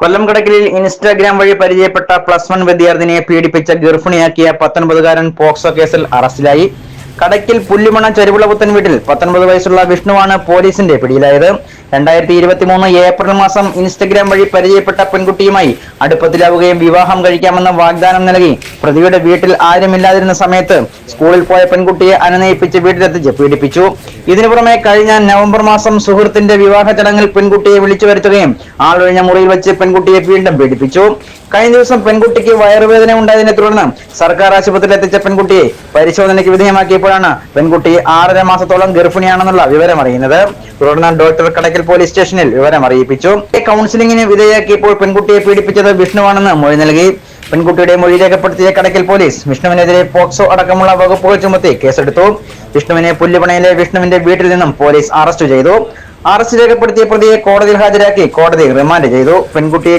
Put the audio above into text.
കൊല്ലം കടക്കലിൽ Instagram വഴി പരിചയപ്പെട്ട plus one വിദ്യാർത്ഥിനിയെ പീഡിപ്പിച്ച ഗർഭിണിയാക്കിയ പത്തൊൻപതുകാരൻ പോക്സോ കേസിൽ അറസ്റ്റിലായി. കടക്കിൽ പുല്ലുമണ ചെരുവിളപുത്തൻ വീട്ടിൽ പത്തൊൻപത് വയസ്സുള്ള വിഷ്ണുവാണ് പോലീസിന്റെ പിടിയിലായത്. രണ്ടായിരത്തി ഇരുപത്തി മൂന്ന് ഏപ്രിൽ മാസം ഇൻസ്റ്റഗ്രാം വഴി പരിചയപ്പെട്ട പെൺകുട്ടിയുമായി അടുപ്പത്തിലാവുകയും വിവാഹം കഴിക്കാമെന്ന വാഗ്ദാനം നൽകി. പ്രതിയുടെ വീട്ടിൽ ആരുമില്ലാതിരുന്ന സമയത്ത് സ്കൂളിൽ പോയ പെൺകുട്ടിയെ അനുനയിപ്പിച്ച് വീട്ടിലെത്തിച്ച് പീഡിപ്പിച്ചു. ഇതിനു പുറമെ കഴിഞ്ഞ നവംബർ മാസം സുഹൃത്തിന്റെ വിവാഹ ചടങ്ങിൽ പെൺകുട്ടിയെ വിളിച്ചു വരുത്തുകയും ആളൊഴിഞ്ഞ മുറിയിൽ വെച്ച് പെൺകുട്ടിയെ വീണ്ടും പീഡിപ്പിച്ചു. കഴിഞ്ഞ ദിവസം പെൺകുട്ടിക്ക് വയറുവേദന ഉണ്ടായതിനെ തുടർന്ന് സർക്കാർ ആശുപത്രിയിൽ എത്തിച്ച പെൺകുട്ടിയെ പരിശോധനയ്ക്ക് വിധേയമാക്കിയപ്പോഴാണ് പെൺകുട്ടി ആറര മാസത്തോളം ഗർഭിണിയാണെന്നുള്ള വിവരം അറിയുന്നത്. തുടർന്ന് ഡോക്ടർ കടക്കൽ പോലീസ് സ്റ്റേഷനിൽ വിവരം അറിയിപ്പിച്ചു. കൗൺസിലിംഗിന് വിധേയമാക്കിയപ്പോൾ പെൺകുട്ടിയെ പീഡിപ്പിച്ചത് വിഷ്ണുവാണെന്ന് മൊഴി നൽകി. പെൺകുട്ടിയുടെ മൊഴി രേഖപ്പെടുത്തിയ കടക്കൽ പോലീസ് വിഷ്ണുവിനെതിരെ പോക്സോ അടക്കമുള്ള വകുപ്പുകൾ ചുമത്തി കേസെടുത്തു. വിഷ്ണുവിനെ പുല്ലുപണയിലെ വിഷ്ണുവിന്റെ വീട്ടിൽ നിന്നും പോലീസ് അറസ്റ്റ് ചെയ്തു. അറസ്റ്റ് രേഖപ്പെടുത്തിയ പ്രതിയെ കോടതിയിൽ ഹാജരാക്കി കോടതി റിമാൻഡ് ചെയ്തു. പെൺകുട്ടിയെ